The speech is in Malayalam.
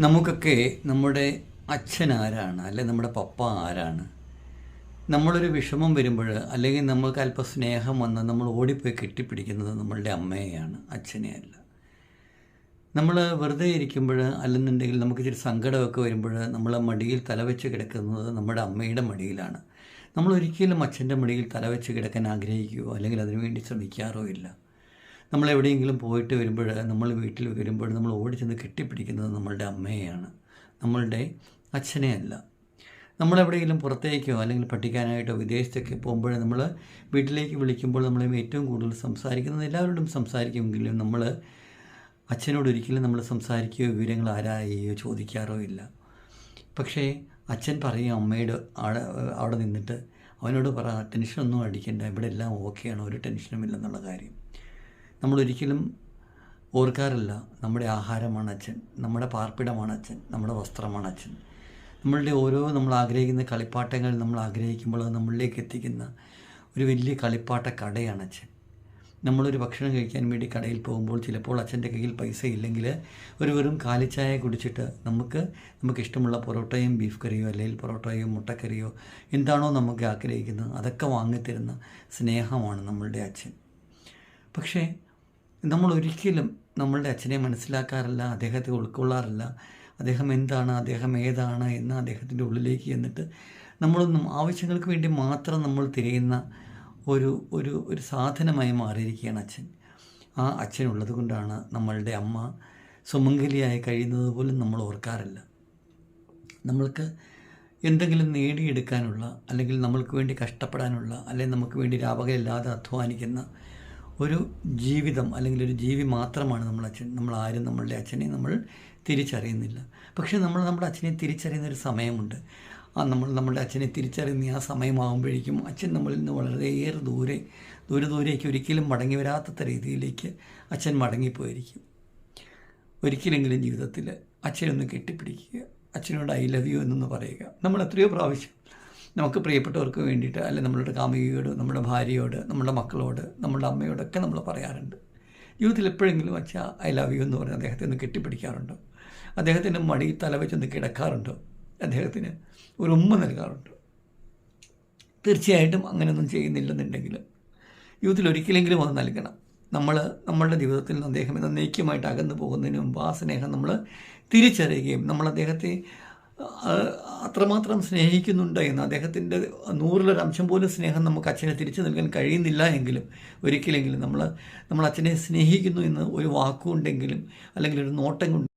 നമുക്കൊക്കെ നമ്മുടെ അച്ഛൻ ആരാണ് അല്ലെ നമ്മുടെ പപ്പ ആരാണ്? നമ്മളൊരു വിഷമം വരുമ്പോൾ അല്ലെങ്കിൽ നമ്മൾക്ക് അല്പം സ്നേഹം വന്ന് നമ്മൾ ഓടിപ്പോയി കെട്ടിപ്പിടിക്കുന്നത് നമ്മളുടെ അമ്മയെയാണ് അച്ഛനെ അല്ല. നമ്മൾ വെറുതെ ഇരിക്കുമ്പോൾ അല്ലെന്നുണ്ടെങ്കിൽ നമുക്ക് ഇച്ചിരി സങ്കടമൊക്കെ വരുമ്പോൾ നമ്മൾ മടിയിൽ തലവെച്ച് കിടക്കുന്നത് നമ്മുടെ അമ്മയുടെ മടിയിലാണ്. നമ്മൾ ഒരിക്കലും അച്ഛന്റെ മടിയിൽ തലവെച്ച് കിടക്കാൻ ആഗ്രഹിക്കുകയോ അല്ലെങ്കിൽ അതിനുവേണ്ടി ശ്രമിക്കാറോ ഇല്ല. നമ്മൾ എവിടെയെങ്കിലും പോയിട്ട് വരുമ്പോൾ നമ്മൾ വീട്ടിൽ വരുമ്പോൾ നമ്മൾ ഓടി ചെന്ന് കെട്ടിപ്പിടിക്കുന്നത് നമ്മളുടെ അമ്മയെയാണ്. നമ്മളുടെ അച്ഛനെ അല്ല നമ്മളെവിടെയെങ്കിലും പുറത്തേക്കോ അല്ലെങ്കിൽ പഠിക്കാനായിട്ടോ വിദേശത്തൊക്കെ പോകുമ്പോൾ നമ്മൾ വീട്ടിലേക്ക് വിളിക്കുമ്പോൾ നമ്മളെ ഏറ്റവും കൂടുതൽ സംസാരിക്കുന്നത് എല്ലാവരോടും സംസാരിക്കുമെങ്കിലും നമ്മൾ അച്ഛനോട് ഒരിക്കലും നമ്മൾ സംസാരിക്കുകയോ വിവരങ്ങൾ ആരായോ ചോദിക്കാറോ ഇല്ല. പക്ഷേ അച്ഛൻ പറയും അമ്മയുടെ അവിടെ അവിടെ നിന്നിട്ട് അവനോട് പറ ടെൻഷനൊന്നും അടിക്കണ്ട ഇവിടെ എല്ലാം ഓക്കെയാണ് ഒരു ടെൻഷനും ഇല്ലെന്നുള്ള കാര്യം. നമ്മളൊരിക്കലും ഓർക്കാറില്ല നമ്മുടെ ആഹാരമാണ് അച്ഛൻ നമ്മുടെ പാർപ്പിടമാണ് അച്ഛൻ നമ്മുടെ വസ്ത്രമാണ് അച്ഛൻ. നമ്മളുടെ ഓരോ നമ്മൾ ആഗ്രഹിക്കുന്ന കളിപ്പാട്ടങ്ങൾ നമ്മൾ ആഗ്രഹിക്കുമ്പോൾ അത് നമ്മളിലേക്ക് എത്തിക്കുന്ന ഒരു വലിയ കളിപ്പാട്ട കടയാണ് അച്ഛൻ. നമ്മളൊരു ഭക്ഷണം കഴിക്കാൻ വേണ്ടി കടയിൽ പോകുമ്പോൾ ചിലപ്പോൾ അച്ഛന്റെ കയ്യിൽ പൈസ ഇല്ലെങ്കിൽ ഒരു വെറും കാലിച്ചായ കുടിച്ചിട്ട് നമുക്ക് നമുക്ക് ഇഷ്ടമുള്ള പൊറോട്ടയും ബീഫ് കറിയോ അല്ലെങ്കിൽ പൊറോട്ടയോ മുട്ടക്കറിയോ എന്താണോ നമുക്ക് ആഗ്രഹിക്കുന്നത് അതൊക്കെ വാങ്ങിത്തരുന്ന സ്നേഹമാണ് നമ്മളുടെ അച്ഛൻ. പക്ഷേ നമ്മൾ ഒരിക്കലും നമ്മളുടെ അച്ഛനെ മനസ്സിലാക്കാറില്ല അദ്ദേഹത്തെ ഉൾക്കൊള്ളാറില്ല. അദ്ദേഹം എന്താണ് അദ്ദേഹം ഏതാണ് എന്ന് അദ്ദേഹത്തിന്റെ ഉള്ളിലേക്ക് ചെന്നിട്ട് നമ്മളൊന്നും ആവശ്യങ്ങൾക്ക് വേണ്ടി മാത്രം നമ്മൾ തിരയുന്ന ഒരു ഒരു ഒരു സാധനമായി മാറിയിരിക്കുകയാണ് അച്ഛൻ. ആ അച്ഛനുള്ളത് കൊണ്ടാണ് നമ്മളുടെ അമ്മ സുമംഗലിയായി കഴിയുന്നത് പോലും നമ്മൾ ഓർക്കാറില്ല. നമ്മൾക്ക് എന്തെങ്കിലും നേടിയെടുക്കാനുള്ള അല്ലെങ്കിൽ നമ്മൾക്ക് വേണ്ടി കഷ്ടപ്പെടാനുള്ള അല്ലെങ്കിൽ നമുക്ക് വേണ്ടി രാപകലില്ലാതെ അധ്വാനിക്കുന്ന ഒരു ജീവിതം അല്ലെങ്കിൽ ഒരു ജീവി മാത്രമാണ് നമ്മൾ അച്ഛൻ നമ്മൾ ആരും നമ്മളുടെ അച്ഛനെ നമ്മൾ തിരിച്ചറിയുന്നില്ല. പക്ഷേ നമ്മൾ നമ്മുടെ അച്ഛനെ തിരിച്ചറിയുന്ന ഒരു സമയമുണ്ട്. ആ നമ്മൾ നമ്മുടെ അച്ഛനെ തിരിച്ചറിയുന്ന ആ സമയമാകുമ്പോഴേക്കും അച്ഛൻ നമ്മളിൽ നിന്ന് വളരെയേറെ ദൂരെ ദൂരെ ദൂരേക്ക് ഒരിക്കലും മടങ്ങി വരാത്ത രീതിയിലേക്ക് അച്ഛൻ മടങ്ങിപ്പോയിരിക്കും. ഒരിക്കലെങ്കിലും ജീവിതത്തിൽ അച്ഛനൊന്ന് കെട്ടിപ്പിടിക്കുക അച്ഛനോട് ഐ ലവ് യു എന്നൊന്ന് പറയുക. നമ്മൾ എത്രയോ പ്രാവശ്യം നമുക്ക് പ്രിയപ്പെട്ടവർക്ക് വേണ്ടിയിട്ട് അല്ലെങ്കിൽ നമ്മളുടെ കാമുകിയോട് നമ്മുടെ ഭാര്യയോട് നമ്മുടെ മക്കളോട് നമ്മുടെ അമ്മയോടൊക്കെ നമ്മൾ പറയാറുണ്ട്. ജീവിതത്തിൽ എപ്പോഴെങ്കിലും അച്ഛ ഐ ലവ് യു എന്ന് പറഞ്ഞ് അദ്ദേഹത്തെ ഒന്ന് കെട്ടിപ്പിടിക്കാറുണ്ടോ? അദ്ദേഹത്തിന്റെ മടിയിൽ തലവെച്ചൊന്ന് കിടക്കാറുണ്ടോ? അദ്ദേഹത്തിന് ഒരു ഉമ്മ നൽകാറുണ്ട്? തീർച്ചയായിട്ടും അങ്ങനെയൊന്നും ചെയ്യുന്നില്ലെന്നുണ്ടെങ്കിൽ ജീവിതത്തിൽ ഒരിക്കലെങ്കിലും അത് നൽകണം. നമ്മൾ നമ്മളുടെ ജീവിതത്തിൽ നിന്ന് അദ്ദേഹം എന്നേക്കുമായിട്ട് അകന്നു പോകുന്നതിന് ആ സ്നേഹം നമ്മൾ തിരിച്ചറിയുകയും നമ്മൾ അദ്ദേഹത്തെ അത്രമാത്രം സ്നേഹിക്കുന്നുണ്ട് എന്ന് അദ്ദേഹത്തിന്റെ നൂറിലൊരംശം പോലും സ്നേഹം നമുക്ക് അച്ഛനെ തിരിച്ചു നൽകാൻ കഴിയുന്നില്ല എങ്കിലും ഒരിക്കലെങ്കിലും നമ്മൾ നമ്മൾ അച്ഛനെ സ്നേഹിക്കുന്നു എന്ന് ഒരു വാക്കുകൊണ്ടെങ്കിലും അല്ലെങ്കിൽ ഒരു നോട്ടം